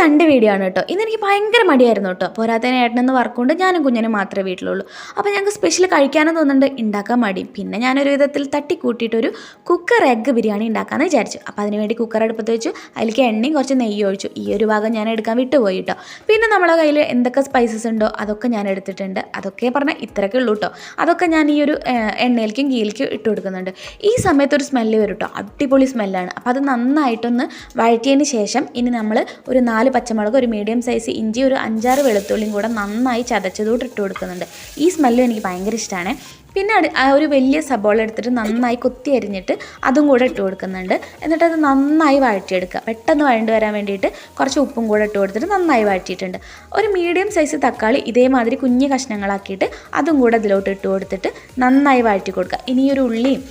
Sunday video ആണ് കേട്ടോ. ഇന്ന് എനിക്ക് ഭയങ്കര മടിയായിരുന്നു കേട്ടോ. പോരാത്തതിന് ഏട്ടനെന്ന് വർക്കുണ്ട് ഞാനും കുഞ്ഞിനും മാത്രമേ വീട്ടിലുള്ളൂ. അപ്പോൾ ഞങ്ങൾക്ക് സ്പെഷ്യൽ കഴിക്കാനും തോന്നുന്നുണ്ട് ഉണ്ടാക്കാൻ മടി. പിന്നെ ഞാനൊരു വിധത്തിൽ തട്ടി കൂട്ടിയിട്ടൊരു കുക്കർ എഗ്ഗ് ബിരിയാണി ഉണ്ടാക്കാമെന്ന് വിചാരിച്ചു. അപ്പോൾ അതിനുവേണ്ടി കുക്കർ അടുപ്പത്ത് വെച്ചു അതിലേക്ക് എണ്ണയും കുറച്ച് നെയ്യ് ഒഴിച്ചു. ഈ ഒരു ഭാഗം ഞാൻ എടുക്കാൻ വിട്ടുപോയി കേട്ടോ. പിന്നെ നമ്മളെ കയ്യിൽ എന്തൊക്കെ സ്പൈസസ് ഉണ്ടോ അതൊക്കെ ഞാൻ എടുത്തിട്ടുണ്ട്. അതൊക്കെ പറഞ്ഞാൽ ഇത്രയൊക്കെ ഉള്ളൂ കേട്ടോ. അതൊക്കെ ഞാൻ ഈ ഒരു എണ്ണയിലേക്കും ഗീയിലേക്കും ഇട്ട് കൊടുക്കുന്നുണ്ട്. ഈ സമയത്ത് ഒരു സ്മെല്ല് വരും കേട്ടോ. അടിപൊളി സ്മെല്ലാണ് അപ്പോൾ അത് നന്നായിട്ടൊന്ന് വഴറ്റിയതിന് ശേഷം ഇനി നമ്മൾ ഒരു നാല് പച്ചമുളക് ഒരു മീഡിയം സൈസ് ഇഞ്ചി ഒരു അഞ്ചാറ് വെളുത്തുള്ളിയും കൂടെ നന്നായി ചതച്ചതോട്ട് ഇട്ട് കൊടുക്കുന്നുണ്ട്. ഈ സ്മെല്ലും എനിക്ക് ഭയങ്കര ഇഷ്ടമാണ് പിന്നെ ആ ഒരു വലിയ സബോള എടുത്തിട്ട് നന്നായി കൊത്തി അരിഞ്ഞിട്ട് അതും കൂടെ ഇട്ട് കൊടുക്കുന്നുണ്ട്. എന്നിട്ട് അത് നന്നായി വഴറ്റിയെടുക്കുക. പെട്ടെന്ന് വഴണ്ട് വരാൻ വേണ്ടിയിട്ട് കുറച്ച് ഉപ്പും കൂടെ ഇട്ട് കൊടുത്തിട്ട് നന്നായി വഴറ്റിയിട്ടുണ്ട്. ഒരു മീഡിയം സൈസ് തക്കാളി ഇതേമാതിരി കുഞ്ഞു കഷ്ണങ്ങളാക്കിയിട്ട് അതും കൂടെ ഇതിലോട്ട് ഇട്ട് കൊടുത്തിട്ട് നന്നായി വഴറ്റി കൊടുക്കുക. ഇനി ഒരു ഉള്ളിയും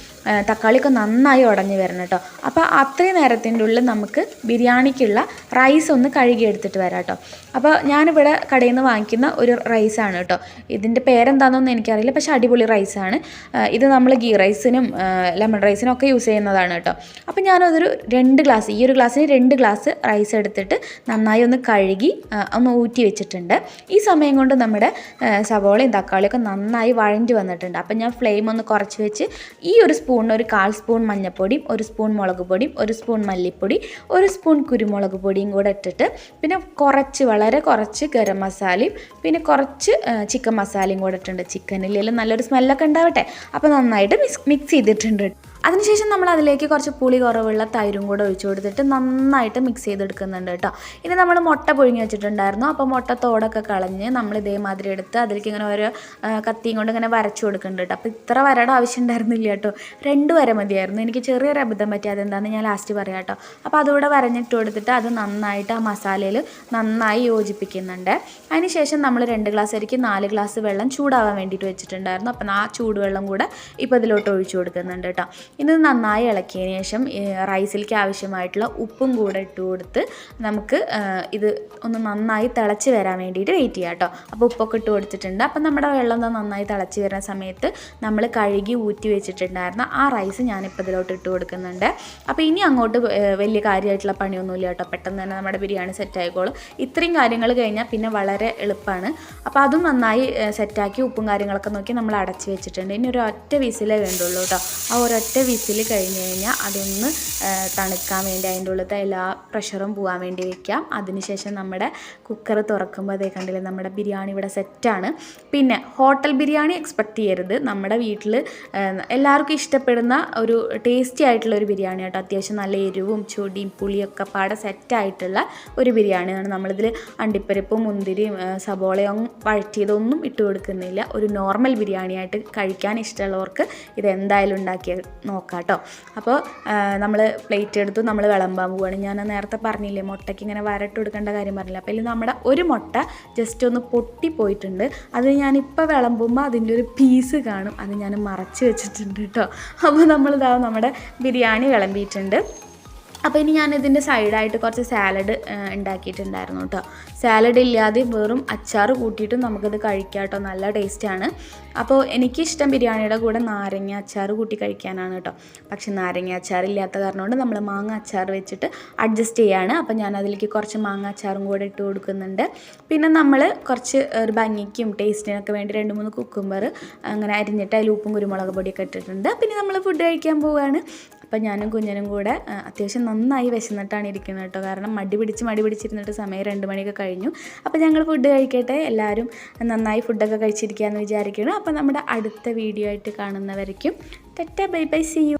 തക്കാളിയൊക്കെ നന്നായി ഉടഞ്ഞു വരണം കേട്ടോ. അപ്പോൾ അത്രയും നേരത്തിന്റെ ഉള്ളിൽ നമുക്ക് ബിരിയാണിക്കുള്ള റൈസ് ഒന്ന് കഴുകി എടുത്തിട്ട് വരാം കേട്ടോ. അപ്പോൾ ഞാനിവിടെ കടയിൽ നിന്ന് വാങ്ങിക്കുന്ന ഒരു റൈസാണ് കേട്ടോ. ഇതിന്റെ പേരെന്താണെന്നൊന്നും എനിക്കറിയില്ല. പക്ഷേ അടിപൊളി റൈസാണ് ഇത് നമ്മൾ ഗീ റൈസിനും ലെമൺ റൈസിനും ഒക്കെ യൂസ് ചെയ്യുന്നതാണ് കേട്ടോ. അപ്പോൾ ഞാനതൊരു രണ്ട് ഗ്ലാസ് ഈ ഒരു ഗ്ലാസ്സിന് രണ്ട് ഗ്ലാസ് റൈസ് എടുത്തിട്ട് നന്നായി ഒന്ന് കഴുകി ഒന്ന് ഊറ്റി വെച്ചിട്ടുണ്ട്. ഈ സമയം കൊണ്ട് നമ്മുടെ സവോളയും തക്കാളിയൊക്കെ നന്നായി വഴഞ്ഞു വന്നിട്ടുണ്ട്. അപ്പം ഞാൻ ഫ്ലെയിം ഒന്ന് കുറച്ച് വെച്ച് ഈ ഒരു സ്പൂണിന് ഒരു കാൽ സ്പൂൺ മഞ്ഞൾപ്പൊടിയും ഒരു സ്പൂൺ മുളക് പൊടിയും ഒരു സ്പൂൺ മല്ലിപ്പൊടി ഒരു സ്പൂൺ കുരുമുളക് പൊടിയും കൂടെ ഇട്ടിട്ട് പിന്നെ കുറച്ച് വളരെ കുറച്ച് ഗരം മസാലയും പിന്നെ കുറച്ച് ചിക്കൻ മസാലയും കൂടെ ഇട്ടിട്ടുണ്ട്. ചിക്കനിലെല്ലാം നല്ലൊരു സ്മെല്ലൊക്കെ ഉണ്ടാവട്ടെ അപ്പോൾ നന്നായിട്ട് മിക്സ് മിക്സ് ചെയ്തിട്ടുണ്ട് അതിനുശേഷം നമ്മൾ അതിലേക്ക് കുറച്ച് പുളി കുറവുള്ള തൈരും കൂടെ ഒഴിച്ചു കൊടുത്തിട്ട് നന്നായിട്ട് മിക്സ് ചെയ്തെടുക്കുന്നുണ്ട് കേട്ടോ. ഇനി നമ്മൾ മുട്ട പുഴുങ്ങി വെച്ചിട്ടുണ്ടായിരുന്നു. അപ്പോൾ മുട്ട തോടൊക്കെ കളഞ്ഞ് നമ്മൾ ഇതേമാതിരി എടുത്ത് അതിലേക്ക് ഇങ്ങനെ ഓരോ കത്തിയും കൊണ്ട് ഇങ്ങനെ വരച്ചു കൊടുക്കുന്നുണ്ട് കേട്ടോ. അപ്പോൾ ഇത്ര വരയുടെ ആവശ്യം ഉണ്ടായിരുന്നില്ല കേട്ടോ. രണ്ട് വര മതിയായിരുന്നു. എനിക്ക് ചെറിയൊരു അബദ്ധം പറ്റി അതെന്താണെന്ന് ഞാൻ ലാസ്റ്റ് പറയാം കേട്ടോ. അപ്പോൾ അതുകൂടെ വരഞ്ഞിട്ട് കൊടുത്തിട്ട് അത് നന്നായിട്ട് ആ മസാലയിൽ നന്നായി യോജിപ്പിക്കുന്നുണ്ട്. അതിനുശേഷം നമ്മൾ രണ്ട് ഗ്ലാസ് അരിക്ക് നാല് ഗ്ലാസ് വെള്ളം ചൂടാവാൻ വേണ്ടിയിട്ട് വെച്ചിട്ടുണ്ടായിരുന്നു. അപ്പം ആ ചൂടുവെള്ളം കൂടെ ഇപ്പോൾ ഇതിലോട്ട് ഒഴിച്ചു കൊടുക്കുന്നുണ്ട് കേട്ടോ. ഇത് നന്നായി ഇളക്കിയതിന് ശേഷം റൈസിലേക്ക് ആവശ്യമായിട്ടുള്ള ഉപ്പും കൂടെ ഇട്ട് കൊടുത്ത് നമുക്ക് ഇത് ഒന്ന് നന്നായി തിളച്ച് വരാൻ വേണ്ടിയിട്ട് വെയിറ്റ് ചെയ്യാം കേട്ടോ. അപ്പോൾ ഉപ്പൊക്കെ ഇട്ട് കൊടുത്തിട്ടുണ്ട്. അപ്പം നമ്മുടെ വെള്ളം നന്നായി തിളച്ച് വരുന്ന സമയത്ത് നമ്മൾ കഴുകി ഊറ്റി വെച്ചിട്ടുണ്ടായിരുന്ന ആ റൈസ് ഞാനിപ്പോൾ ഇതിലോട്ട് ഇട്ട് കൊടുക്കുന്നുണ്ട്. അപ്പോൾ ഇനി അങ്ങോട്ട് വലിയ കാര്യമായിട്ടുള്ള പണിയൊന്നുമില്ല കേട്ടോ. പെട്ടെന്ന് തന്നെ നമ്മുടെ ബിരിയാണി സെറ്റ് ആയിക്കോളും. ഇത്രയും കാര്യങ്ങൾ കഴിഞ്ഞാൽ പിന്നെ വളരെ എളുപ്പമാണ് അപ്പോൾ അതും നന്നായി സെറ്റാക്കി ഉപ്പും കാര്യങ്ങളൊക്കെ നോക്കി നമ്മൾ അടച്ച് വെച്ചിട്ടുണ്ട്. ഇനി ഒരു ഒറ്റ വിസിലേ വേണ്ടുള്ളൂ കേട്ടോ. ആ ഒരൊറ്റ വിസിൽ കഴിഞ്ഞ് കഴിഞ്ഞാൽ അതൊന്ന് തണുക്കാൻ വേണ്ടി അതിന്റെ ഉള്ളിലത്തെ എല്ലാ പ്രഷറും പോകാൻ വേണ്ടി വെക്കാം. അതിനുശേഷം നമ്മുടെ കുക്കർ തുറക്കുമ്പോൾ അതേ കണ്ടില്ലേ നമ്മുടെ ബിരിയാണി ഇവിടെ സെറ്റാണ്. പിന്നെ ഹോട്ടൽ ബിരിയാണി എക്സ്പെക്ട് ചെയ്യരുത്. നമ്മുടെ വീട്ടിൽ എല്ലാവർക്കും ഇഷ്ടപ്പെടുന്ന ഒരു ടേസ്റ്റി ആയിട്ടുള്ള ഒരു ബിരിയാണി കേട്ടോ. അത്യാവശ്യം നല്ല എരിവും ചൊടിയും പുളിയൊക്കെ പാടെ സെറ്റായിട്ടുള്ള ഒരു ബിരിയാണിയാണ്. നമ്മളിതിൽ അണ്ടിപ്പരിപ്പും മുന്തിരിയും സബോളയും വഴറ്റിയതൊന്നും ഇട്ട് കൊടുക്കുന്നില്ല. ഒരു നോർമൽ ബിരിയാണിയായിട്ട് കഴിക്കാൻ ഇഷ്ടമുള്ളവർക്ക് ഇത് എന്തായാലും ഉണ്ടാക്കി നോക്കാം കേട്ടോ അപ്പോൾ നമ്മൾ പ്ലേറ്റ് എടുത്തു നമ്മൾ വിളമ്പാൻ പോവുകയാണ് ഞാൻ നേരത്തെ പറഞ്ഞില്ലേ മുട്ടയ്ക്ക് ഇങ്ങനെ വരട്ട് കൊടുക്കേണ്ട കാര്യം പറഞ്ഞില്ല? അപ്പോൾ ഇതിൽ നമ്മുടെ ഒരു മുട്ട ജസ്റ്റ് ഒന്ന് പൊട്ടിപ്പോയിട്ടുണ്ട് അത് ഞാനിപ്പോൾ വിളമ്പുമ്പോൾ അതിന്റെ ഒരു പീസ് കാണും. അത് ഞാൻ മറച്ച് വെച്ചിട്ടുണ്ട് കേട്ടോ അപ്പോൾ നമ്മളിതാവും നമ്മുടെ ബിരിയാണി വിളമ്പിയിട്ടുണ്ട്. അപ്പോൾ ഇനി ഞാൻ ഇതിന്റെ സൈഡായിട്ട് കുറച്ച് സാലഡ് ഉണ്ടാക്കിയിട്ടുണ്ടായിരുന്നു കേട്ടോ സാലഡ് ഇല്ലാതെ വെറും അച്ചാർ കൂട്ടിയിട്ടും നമുക്കിത് കഴിക്കാം കേട്ടോ നല്ല ടേസ്റ്റാണ് അപ്പോൾ എനിക്കിഷ്ടം ബിരിയാണിയുടെ കൂടെ നാരങ്ങ അച്ചാർ കൂട്ടി കഴിക്കാനാണ് കേട്ടോ പക്ഷേ നാരങ്ങ അച്ചാർ ഇല്ലാത്ത കാരണം കൊണ്ട് നമ്മൾ മാങ്ങ അച്ചാർ വെച്ചിട്ട് അഡ്ജസ്റ്റ് ചെയ്യാണ്. അപ്പോൾ ഞാൻ അതിലേക്ക് കുറച്ച് മാങ്ങ അച്ചാറും കൂടെ ഇട്ട് കൊടുക്കുന്നുണ്ട്. പിന്നെ നമ്മൾ കുറച്ച് ഒരു ഭംഗിക്കും ടേസ്റ്റിനൊക്കെ വേണ്ടി രണ്ട് മൂന്ന് കുക്കുംബർ അങ്ങനെ അരിഞ്ഞിട്ട് അതിൽ ഉപ്പും കുരുമുളക് പൊടിയൊക്കെ ഇട്ടിട്ടുണ്ട്. പിന്നെ നമ്മൾ ഫുഡ് കഴിക്കാൻ പോവുകയാണ് അപ്പം ഞാനും കുഞ്ഞനും കൂടെ അത്യാവശ്യം നന്നായി വിശന്നിട്ടാണ് ഇരിക്കുന്നത് കേട്ടോ. കാരണം മടി പിടിച്ച് മടി പിടിച്ചിരുന്നിട്ട് സമയം രണ്ട് മണിയൊക്കെ കഴിഞ്ഞു. അപ്പോൾ ഞങ്ങൾ ഫുഡ് കഴിക്കട്ടെ. എല്ലാവരും നന്നായി ഫുഡൊക്കെ കഴിച്ചിരിക്കുക എന്ന് വിചാരിക്കുന്നു. അപ്പോൾ നമ്മുടെ അടുത്ത വീഡിയോ ആയിട്ട് കാണുന്നവരേക്കും tata bye bye see you